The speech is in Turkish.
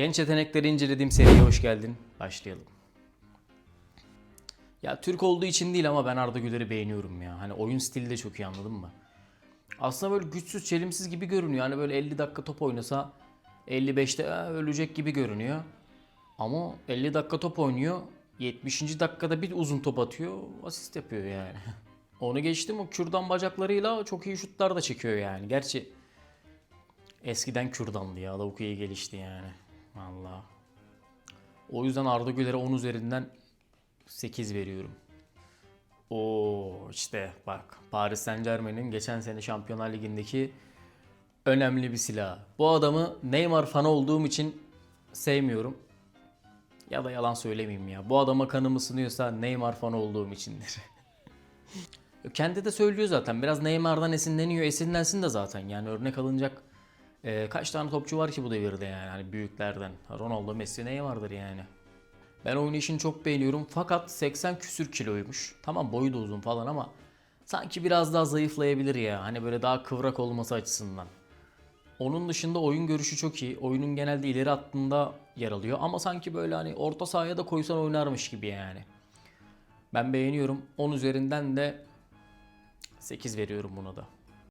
Genç yetenekleri incelediğim seriye hoş geldin. Başlayalım. Ya Türk olduğu için değil ama ben Arda Güler'i beğeniyorum ya. Hani oyun stili de çok iyi anladın mı? Aslında böyle güçsüz, çelimsiz gibi görünüyor. Hani böyle 50 dakika top oynasa 55'te "Aa, ölecek gibi görünüyor. Ama 50 dakika top oynuyor. 70. dakikada bir uzun top atıyor. Asist yapıyor yani. Onu geçtim o kürdan bacaklarıyla çok iyi şutlar da çekiyor yani. Gerçi eskiden kürdandı ya. Lavuk iyi gelişti yani. Valla. O yüzden Arda Güler'e 10 üzerinden 8 veriyorum. Oo işte bak Paris Saint Germain'in geçen sene Şampiyonlar Ligi'ndeki önemli bir silah. Bu adamı Neymar fanı olduğum için sevmiyorum. Ya da yalan söylemeyeyim ya. Bu adama kanım ısınıyorsa Neymar fanı olduğum içindir. Kendi de söylüyor zaten. Biraz Neymar'dan esinleniyor. Esinlensin de zaten. Yani örnek alınacak e, kaç tane topçu var ki bu devirde yani. Hani büyüklerden. Ronaldo, Messi, Neymar'dır yani. Ben oynayışını çok beğeniyorum. Fakat 80 küsür kiloymuş. Tamam boyu da uzun falan ama sanki biraz daha zayıflayabilir ya. Hani böyle daha kıvrak olması açısından. Onun dışında oyun görüşü çok iyi. Oyunun genelde ileri hattında yer alıyor. Ama sanki böyle hani orta sahaya da koysan oynarmış gibi yani. Ben beğeniyorum. 10 üzerinden de 8 veriyorum buna da.